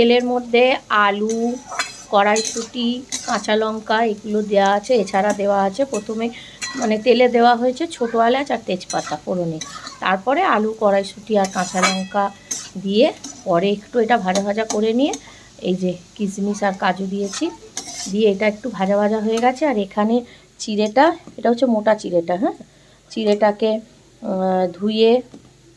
তেলের মধ্যে আলু, কড়াইশুঁটি, কাঁচা লঙ্কা এগুলো দেওয়া আছে, এছাড়া দেওয়া আছে প্রথমে মানে তেলে দেওয়া হয়েছে ছোটো এলাচ আর তেজপাতা ফোড়নে। তারপরে আলু, কড়াইশুঁটি আর কাঁচা লঙ্কা দিয়ে পরে একটু এটা ভাজা ভাজা করে নিয়ে এই যে কিশমিশ আর কাজু দিয়েছি, দিয়ে এটা একটু ভাজা ভাজা হয়ে গেছে আর এখানে চিড়েটা, এটা হচ্ছে মোটা চিড়েটা হ্যাঁ? চিড়েটাকে ধুয়ে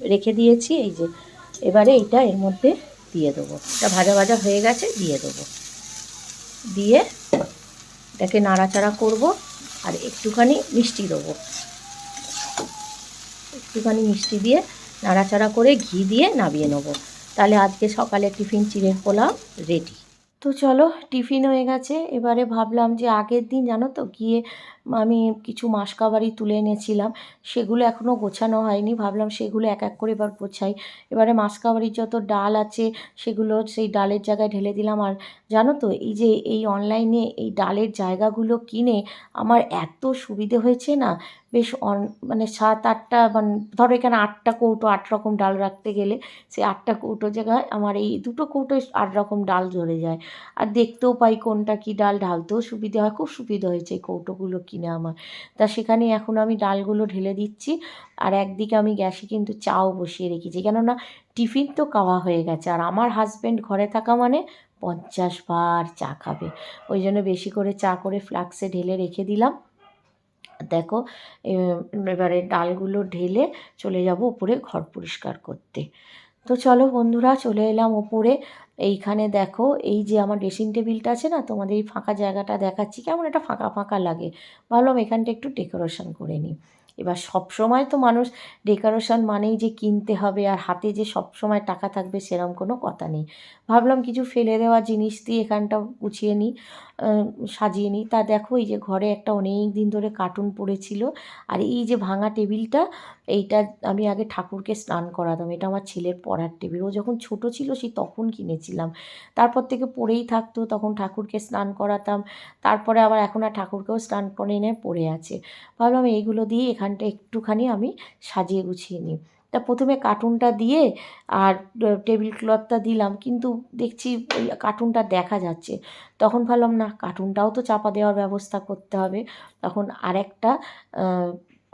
রেখে দিয়েছি, এই যে। এবারে এটা এর মধ্যে দিয়ে দেবো। এটা ভাজা ভাজা হয়ে গেছে, দিয়ে দেবো। দিয়ে এটাকে নাড়াচাড়া করব আর একটুখানি মিষ্টি দেবো। একটুখানি মিষ্টি দিয়ে নাড়াচাড়া করে ঘি দিয়ে নামিয়ে নেব। তাহলে আজকে সকালে টিফিন চিড়ের পোলাও রেডি। তো চলো, টিফিন হয়ে গেছে। এবারে ভাবলাম যে আগের দিন জানো তো গিয়ে আমি কিছু মাসকাবারি তুলে এনেছিলাম। সেগুলো এখনও গোছানো হয়নি। ভাবলাম সেগুলো এক এক করে এবার গোছাই। এবারে মাসকাবারির যত ডাল আছে, সেগুলো সেই ডালের জায়গায় ঢেলে দিলাম। আর জানো তো, এই যে এই অনলাইনে এই ডালের জায়গাগুলো কিনে আমার এত সুবিধে হয়েছে না বেশ অন মানে সাত আটটা মানে ধরো এখানে আটটা কৌটো, আট রকম ডাল রাখতে গেলে সেই আটটা কৌটো জায়গায় আমার এই দুটো কৌটোয় আট রকম ডাল ধরে যায়। আর দেখতেও পাই কোনটা কী ডাল, ঢালতেও সুবিধে হয়, খুব সুবিধা হয়েছে এই কৌটোগুলো কিনে আমার। তা সেখানে এখন আমি ডালগুলো ঢেলে দিচ্ছি, আর একদিকে আমি গ্যাসে কিন্তু চাও বসিয়ে রেখেছি। কেননা টিফিন তো খাওয়া হয়ে গেছে, আর আমার হাজব্যান্ড ঘরে থাকা মানে পঞ্চাশ বার চা খাবে। ওই জন্য বেশি করে চা করে ফ্লাক্সে ঢেলে রেখে দিলাম। দেখো এবারে ডালগুলো ঢেলে চলে যাব উপরে ঘর পরিষ্কার করতে। তো চলো বন্ধুরা, চলে এলাম ওপরে এইখানে দেখো, এই যে আমার ড্রেসিং টেবিলটা আছে না, তোমাদের এই ফাঁকা জায়গাটা দেখাচ্ছি। কেমন একটা ফাঁকা ফাঁকা লাগে। ভাবলাম এখানটা একটু ডেকোরেশন করে নিই। এবার সব সময় তো মানুষ ডেকোরেশন মানেই যে কিনতে হবে আর হাতে যে সব সময় টাকা থাকবে সেরম কোনো কথা নেই। ভাবলাম কিছু ফেলে দেওয়া জিনিস দিয়ে এখানটা গুছিয়ে নিই সাজিয়ে নিই। তা দেখো এই যে ঘরে একটা অনেক দিন ধরে কার্টুন পড়েছিল আর এই যে ভাঙা টেবিলটা এইটা আমি আগে ঠাকুরকে স্নান করাতাম, এটা আমার ছেলের পড়ার টেবিল। ও যখন ছোট ছিল, সে তখন কিনেছিলাম। তারপর থেকে পড়েই থাকতো, তখন ঠাকুরকে স্নান করাতাম। তারপরে আবার এখন আর ঠাকুরকেও স্নান করে এনে পড়ে আছে। ভাবলাম এইগুলো দিয়ে এখানটা একটুখানি আমি সাজিয়ে গুছিয়ে নিই। তা প্রথমে কার্টুনটা দিয়ে আর টেবিল ক্লথটা দিলাম, কিন্তু দেখছি ওই কার্টুনটা দেখা যাচ্ছে। তখন ভাবলাম, না, কার্টুনটাও তো চাপা দেওয়ার ব্যবস্থা করতে হবে। তখন আরেকটা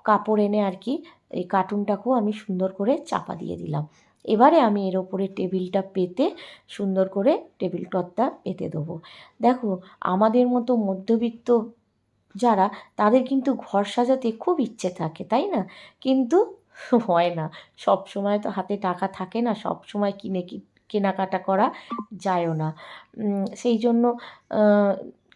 কাপড় এনে আর কি এই কার্টুনটাকেও আমি সুন্দর করে চাপা দিয়ে দিলাম। এবারে আমি এর ওপরে টেবিলটা পেতে সুন্দর করে টেবিল ক্লথটা পেতে দেবো। দেখো, আমাদের মতো মধ্যবিত্ত যারা, তাদের কিন্তু ঘর সাজাতে খুব ইচ্ছে থাকে, তাই না? কিন্তু হয় না। সব সময় তো হাতে টাকা থাকে না, সব সময় কিনে, কেনাকাটা করা যায়ও না। সেই জন্য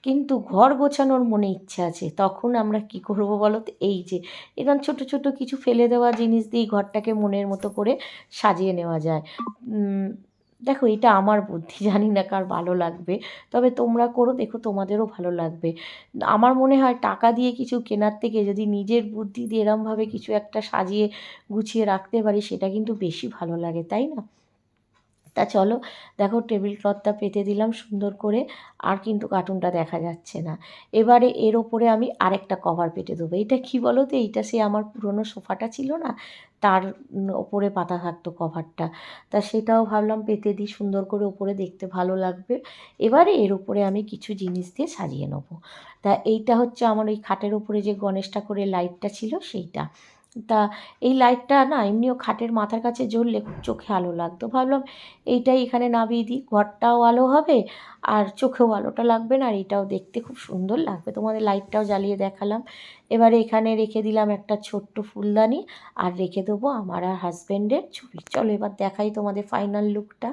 কিন্তু ঘর গোছানোর মনে ইচ্ছে আছে। তখন আমরা কি করব বলো তো এই যে এরকম ছোট ছোট কিছু ফেলে দেওয়া জিনিস দিয়ে ঘরটাকে মনের মতো করে সাজিয়ে নেওয়া যায়। দেখো, এটা আমার বুদ্ধি, জানি না কার ভালো লাগবে। তবে তোমরা করো, দেখো তোমাদেরও ভালো লাগবে। আমার মনে হয় টাকা দিয়ে কিছু কেনার থেকে যদি নিজের বুদ্ধি দিয়ে এরমভাবে কিছু একটা সাজিয়ে গুছিয়ে রাখতে পারি, সেটা কিন্তু বেশি ভালো লাগে, তাই না? তা চলো, দেখো টেবিল ক্লথটা পেতে দিলাম সুন্দর করে, আর কিন্তু কার্টুনটা দেখা যাচ্ছে না। এবারে এর ওপরে আমি আরেকটা কভার পেতে দেবো। এটা কি বলো তো এইটা সে আমার পুরনো সোফাটা ছিল না? তার ওপরে পাতা থাকতো কভারটা তা সেটাও ভাবলাম পেতে দিই সুন্দর করে ওপরে দেখতে ভালো লাগবে। এবারে এর উপরে আমি কিছু জিনিস দিয়ে সাজিয়ে নেব। তা এইটা হচ্ছে আমার ওই খাটের উপরে যে গণেশ ঠাকুরের লাইটটা ছিল সেইটা। তা এই লাইটটা না এমনিও খাটের মাথার কাছে জ্বললে খুব চোখে আলো লাগতো। ভাবলাম এইটাই এখানে নামিয়ে দিই, ঘরটাও আলো হবে আর চোখেও আলোটা লাগবে না আর এটাও দেখতে খুব সুন্দর লাগবে। তোমাদের লাইটটাও জ্বালিয়ে দেখালাম। এবারে এখানে রেখে দিলাম একটা ছোট্ট ফুলদানি আর রেখে দেবো আমার আর হাজব্যান্ডের ছবি। চলো এবার দেখাই তোমাদের ফাইনাল লুকটা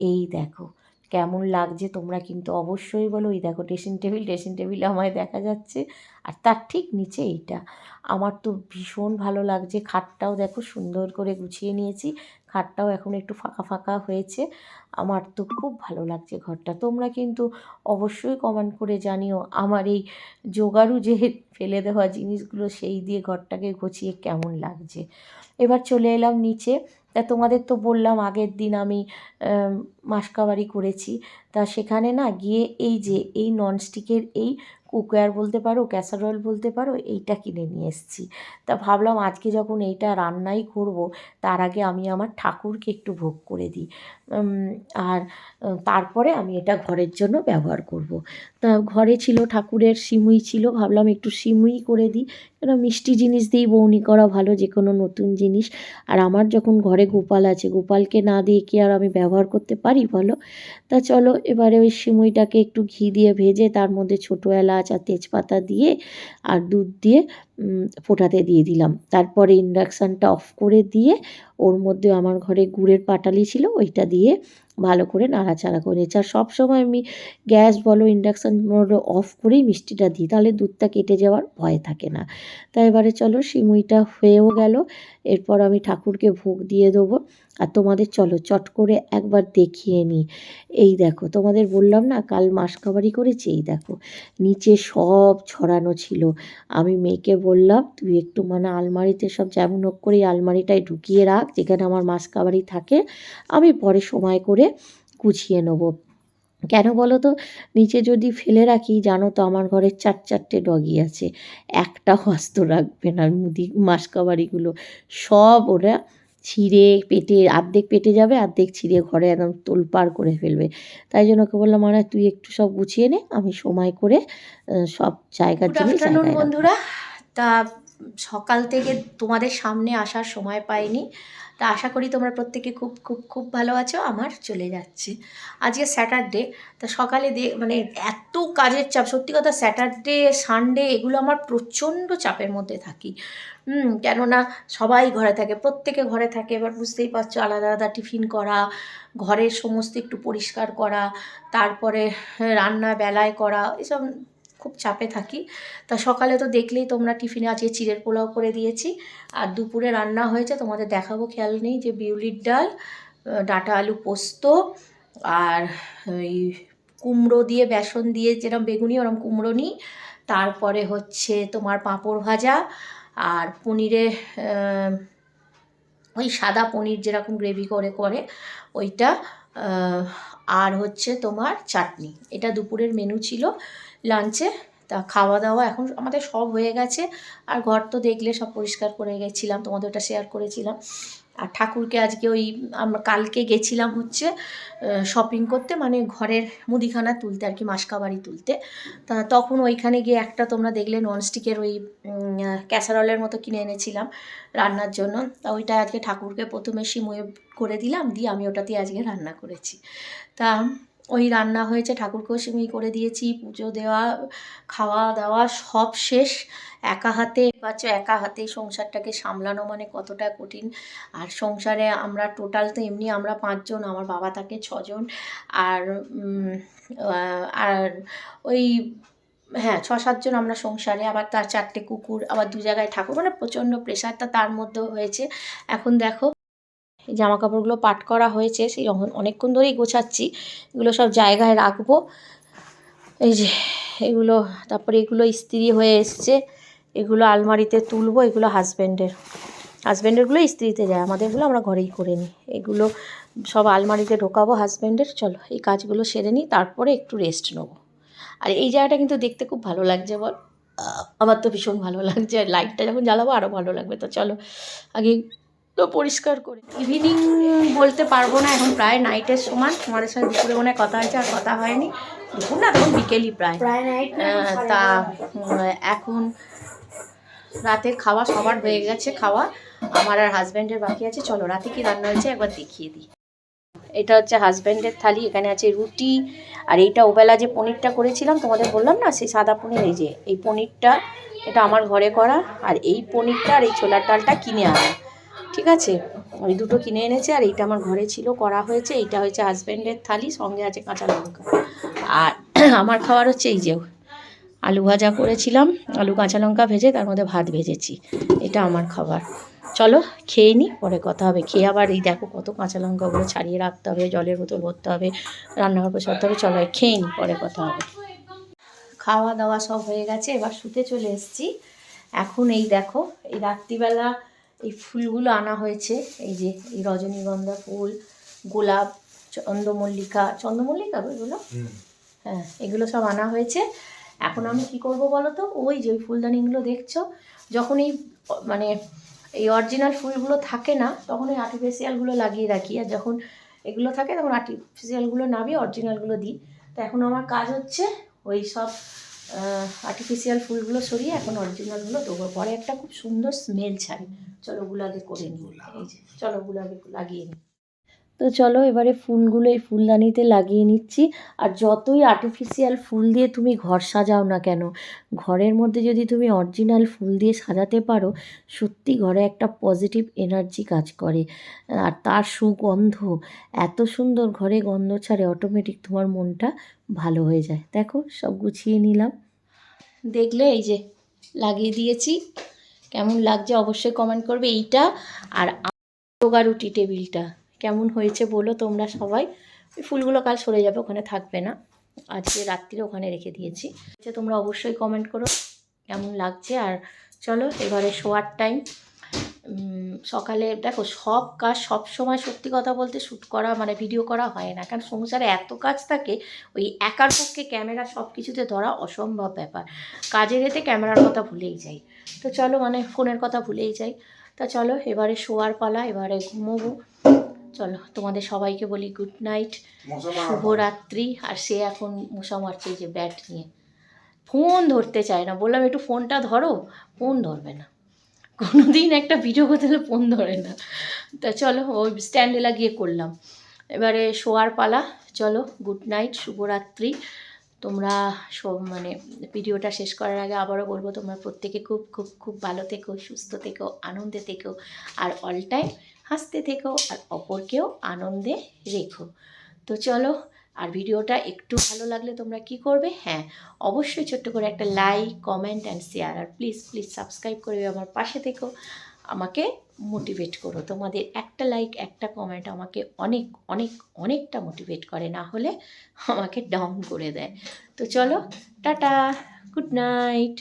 এই দেখো কেমন লাগছে তোমরা কিন্তু অবশ্যই বলো। এই দেখো ড্রেসিং টেবিল ড্রেসিং টেবিল আমায় দেখা যাচ্ছে। আর তার ঠিক নিচে এইটা। আমার তো ভীষণ ভালো লাগছে। খাটটাও দেখো সুন্দর করে গুছিয়ে নিয়েছি। খাটটাও এখন একটু ফাঁকা ফাঁকা হয়েছে। আমার তো খুব ভালো লাগছে ঘরটা। তোমরা কিন্তু অবশ্যই কমেন্ট করে জানিও আমার এই জোগাড়ু যে ফেলে দেওয়া জিনিসগুলো সেই দিয়ে ঘরটাকে গুছিয়ে কেমন লাগছে। এবার চলে এলাম নিচে। তা তোমাদের তো বললাম আগের দিন আমি মাসকাবারি করেছি। তা সেখানে না গিয়ে এই যে এই ননস্টিকের এই কুকওয়্যার বলতে পারো ক্যাসারোল বলতে পারো, এইটা কিনে নিয়ে এসেছি। তা ভাবলাম আজকে যখন এইটা রান্নাই করব, তার আগে আমি আমার ঠাকুরকে একটু ভোগ করে দিই। আর তারপরে আমি এটা ঘরের জন্য ব্যবহার করব। তা ঘরে ছিল ঠাকুরের সিমুই ছিল, ভাবলাম একটু সিমুই করে দিই। কেন মিষ্টি জিনিস দিয়েই বৌনি করা ভালো, যে কোনো নতুন জিনিস। আর আমার যখন ঘরে গোপাল আছে, গোপালকে না দিয়ে কি আর আমি ব্যবহার করতে পারি বলো? তা চলো, এবারে ওই সিমুইটাকে একটু ঘি দিয়ে ভেজে, তার মধ্যে ছোটো এলাচ আর তেজপাতা দিয়ে আর দুধ দিয়ে ফোটাতে দিয়ে দিলাম। তারপরে ইন্ডাকশানটা অফ করে দিয়ে ওর মধ্যে আমার ঘরে গুড়ের পাটালি ছিল, ওইটা দিয়ে ভালো করে নাড়াচাড়া করে নিয়েছি। আর সবসময় আমি গ্যাস বলো ইন্ডাকশান বলো অফ করেই মিষ্টিটা দিই, তাহলে দুধটা কেটে যাওয়ার ভয় থাকে না। তাই এবারে চলো, সিমুইটা হয়েও গেল। এরপর আমি ঠাকুরকে ভোগ দিয়ে দেবো। আর তোমাদের চলো, চট করে একবার দেখিয়ে নিই। এই দেখো, তোমাদের বললাম না, কাল মাসকাবারি করেছি? এই দেখো, নিচে সব ছড়ানো ছিল। আমি মেয়েকে বললাম তুই একটু মানে আলমারিতে সব যেমন হোক করে আলমারিটায় ঢুকিয়ে রাখ যেখানে আমার মাসকাবারি থাকে। আমি পরে সময় করে গুছিয়ে নেব। কেন বলো তো? নিচে যদি ফেলে রাখি জানো তো আমার ঘরে চার চারটে ডগি আছে। একটা আস্ত রাখবে না মুদি মাসকাবারিগুলো সব ওরা ছিঁড়ে পেটে আর্ধেক পেটে যাবে আর্ধেক ছিঁড়ে ঘরে একদম তোলপাড় করে ফেলবে। তাই জন্য ওকে বললাম মানে তুই একটু সব গুছিয়ে নে আমি সময় করে সব জায়গার রাখব। বন্ধুরা। তা সকাল থেকে তোমাদের সামনে আসার সময় পাইনি। তা আশা করি তোমরা প্রত্যেকে খুব খুব খুব ভালো আছো, আমার চলে যাচ্ছে। আজকে স্যাটারডে, তা সকালে দে মানে এত কাজের চাপ, সত্যি কথা স্যাটারডে, সানডে এগুলো আমার প্রচণ্ড চাপের মধ্যে থাকি। হুম, কেননা সবাই ঘরে থাকে, প্রত্যেকে ঘরে থাকে, এবার বুঝতেই পারছ আলাদা আলাদা টিফিন করা, ঘরের সমস্ত একটু পরিষ্কার করা, তারপরে রান্না বেলায় করা, এসব খুব চাপে থাকি। তা সকালে তো দেখলেই তোমরা টিফিনে আজকে চিড়ের পোলাও করে দিয়েছি। আর দুপুরে রান্না হয়েছে, তোমাদের দেখাবো, খেয়াল নেই, যে বিউলির ডাল ডাঁটা আলু পোস্ত আর ওই কুমড়ো দিয়ে বেসন দিয়ে যেরকম বেগুনি ওরকম কুমড়ো নিই। তারপরে হচ্ছে তোমার পাঁপড় ভাজা আর পনিরে ওই সাদা পনির যেরকম গ্রেভি করে করে, ওইটা আর হচ্ছে তোমার চাটনি। এটা দুপুরের মেনু ছিল। লাঞ্চে তা খাওয়া দাওয়া এখন আমাদের সব হয়ে গেছে। আর ঘর তো দেখলে সব পরিষ্কার করে গেছিলাম, তোমাদের ওটা শেয়ার করেছিলাম। আর ঠাকুরকে আজকে ওই আমরা কালকে গেছিলাম হচ্ছে শপিং করতে মানে ঘরের মুদিখানা তুলতে আর কি, মাসকাবাড়ি তুলতে। তা তখন ওইখানে গিয়ে একটা তোমরা দেখলে ননস্টিকের ওই ক্যাসারলের মতো কিনে এনেছিলাম রান্নার জন্য। তা ওইটা আজকে ঠাকুরকে প্রথমে সিমুয়ে করে দিলাম, দিয়ে আমি ওটাতে আজকে রান্না করেছি। তা ওই রান্না হয়েছে ঠাকুরকেও সিমুই করে দিয়েছি, পুজো দেওয়া, খাওয়া দাওয়া সব শেষ। একা হাতে, পাচ্ছ একা হাতে সংসারটাকে সামলানো মানে কতটা কঠিন। আর সংসারে আমরা টোটাল তো এমনি আমরা পাঁচজন, আমার বাবা থাকে ছজন। আর আর ওই হ্যাঁ ছ সাতজন আমরা সংসারে। আবার তার চারটে কুকুর, আবার দু জায়গায় ঠাকুর। মানে প্রচণ্ড প্রেশারটা তার মধ্যেও হয়েছে। এখন দেখো জামা কাপড়গুলো পাট করা হয়েছে, সেই অন- অনেকক্ষণ ধরেই গোছাচ্ছি। এগুলো সব জায়গায় রাখব। এই যে, এগুলো, তারপরে এগুলো ইস্ত্রি হয়ে এসছে। এগুলো আলমারিতে তুলবো, এগুলো হাজব্যান্ডের হাজব্যান্ডেরগুলো ইস্ত্রিতে যায়, আমাদেরগুলো আমরা ঘরেই করে নিই। এগুলো সব আলমারিতে ঢোকাবো হাজব্যান্ডের চলো, এই কাজগুলো সেরে নিই, তারপরে একটু রেস্ট নেব। আর এই জায়গাটা কিন্তু দেখতে খুব ভালো লাগছে, বল। আমার তো ভীষণ ভালো লাগছে। আর লাইটটা যখন জ্বালাবো আরও ভালো লাগবে। তো চলো, আগে তো পরিষ্কার করে। ইভিনিং বলতে পারব না এখন প্রায় নাইটের সমান। তোমাদের সঙ্গে দুপুরে মনে হয় কথা হয়েছে আর কথা হয়নি। দুপুর না তখন বিকেলই প্রায়। প্রায় নাইট তা এখন রাতের খাওয়া সবার হয়ে গেছে খাওয়া। আমার আর হাজব্যান্ডের বাকি আছে। চলো রাতে কি রান্না হয়েছে একবার দেখিয়ে দিই। এটা হচ্ছে হাজব্যান্ডের থালি এখানে আছে রুটি। আর এইটা ওবেলা যে পনিরটা করেছিলাম তোমাদের বললাম না সেই সাদা পনির এই যে এই পনিরটা এটা আমার ঘরে করা। আর এই পনিরটা আর এই ছোলার ডালটা কিনে আনা। ঠিক আছে? ওই দুটো কিনে এনেছে আর এইটা আমার ঘরে ছিল, করা হয়েছে। এইটা হচ্ছে হাজব্যান্ডের থালি, সঙ্গে আছে কাঁচা লঙ্কা। আর আমার খাবার হচ্ছে এই যে আলু ভাজা করেছিলাম, আলু কাঁচা লঙ্কা ভেজে, তার মধ্যে ভাত ভেজেছি। এটা আমার খাবার। চলো, খেয়ে নিই পরে কথা হবে। খেয়ে আবার এই দেখো কত কাঁচা লঙ্কাগুলো ছাড়িয়ে রাখতে হবে, জলের বোতল ভরতে হবে, রান্নাঘর পোছাতে হবে। চলো, খেয়ে নিই পরে কথা হবে। খাওয়া দাওয়া সব হয়ে গেছে, এবার শুতে চলে এসেছি। এখন এই দেখো, এই রাত্রিবেলা এই ফুলগুলো আনা হয়েছে। এই যে এই রজনীগন্ধা ফুল গোলাপ চন্দ্রমল্লিকা চন্দ্রমল্লিকা এগুলো? হ্যাঁ এগুলো সব আনা হয়েছে। এখন আমি কি করব বলো তো? ওই যে ওই ফুলদানিগুলো দেখছ? যখন এই মানে এই অরিজিনাল ফুলগুলো থাকে না তখন ওই আর্টিফিশিয়ালগুলো লাগিয়ে রাখি। আর যখন এগুলো থাকে তখন আর্টিফিশিয়ালগুলো নামিয়ে অরিজিনালগুলো দিই। তো এখন আমার কাজ হচ্ছে ওই সব আর্টিফিশিয়াল ফুলগুলো সরিয়ে এখন অরিজিনালগুলো দেবো। পরে একটা খুব সুন্দর স্মেল ছাড়ে। চলো গুলাবে আগে করে নিই। এই যে চলো গুলাবে আগে লাগিয়ে নিই। তো চলো এবারে ফুলগুলো এই ফুলদানিতে লাগিয়ে নিচ্ছি। আর যতই আর্টিফিশিয়াল ফুল দিয়ে তুমি ঘর সাজাও না কেন, ঘরের মধ্যে যদি তুমি অরিজিনাল ফুল দিয়ে সাজাতে পারো, সত্যি ঘরে একটা পজিটিভ এনার্জি কাজ করে। আর তার সুগন্ধ, এত সুন্দর ঘরে গন্ধ ছাড়ে অটোমেটিক তোমার মনটা ভালো হয়ে যায়। দেখো, সব গুছিয়ে নিলাম। দেখলে এই যে লাগিয়ে দিয়েছি। কেমন লাগছে অবশ্যই কমেন্ট করবে এইটা। আর রুটি টেবিলটা। কেমন হয়েছে বলো তোমরা সবাই। ওই ফুলগুলো কাল সরে যাবে, ওখানে থাকবে না। আজকে রাত্রিরে ওখানে রেখে দিয়েছি। আচ্ছা তোমরা অবশ্যই কমেন্ট করো, কেমন লাগছে? আর চলো, এবারে শোয়ার টাইম সকালে দেখো, সব কাজ সব সময় সত্যি কথা বলতে শ্যুট করা মানে ভিডিও করা হয় না। কারণ সংসারে এত কাজ থাকে, ওই একার পক্ষে ক্যামেরা সব কিছুতে ধরা অসম্ভব ব্যাপার। কাজের এতে ক্যামেরার কথা ভুলেই যাই। তো চলো মানে ফোনের কথা ভুলেই যাই। তা চলো, এবারে শোয়ার পালা, এবারে ঘুমোবো। চলো তোমাদের সবাইকে বলি গুড নাইট শুভরাত্রি। আর সে এখন মশা মারছে যে ব্যাট নিয়ে। ফোন ধরতে চায় না। বললাম একটু ফোনটা ধরো। ফোন ধরবে না। কোনো দিন একটা ভিডিও করতে হলে ফোন ধরে না। তা চলো ওই স্ট্যান্ডে লাগিয়ে করলাম। এবারে শোয়ার পালা। চলো গুড নাইট শুভরাত্রি। তোমরা মানে ভিডিওটা শেষ করার আগে আবারও বলব তোমরা প্রত্যেকে খুব খুব খুব ভালো থেকো সুস্থ থেকো আনন্দে থেকো। আর অল টাইম হাসতে থেকো আর অপরকেও আনন্দে রেখো। তো চলো, আর ভিডিওটা একটু ভালো লাগলে তোমরা কি করবে? হ্যাঁ অবশ্যই ছোট্ট করে একটা লাইক কমেন্ট অ্যান্ড শেয়ার আর প্লিজ প্লিজ সাবস্ক্রাইব করে আমার পাশে থেকো। আমাকে মোটিভেট করো। তোমাদের একটা লাইক একটা কমেন্ট আমাকে অনেক অনেক, অনেকটা মোটিভেট করে, না হলে আমাকে ডাউন করে দেয়। তো চলো, টাটা গুড নাইট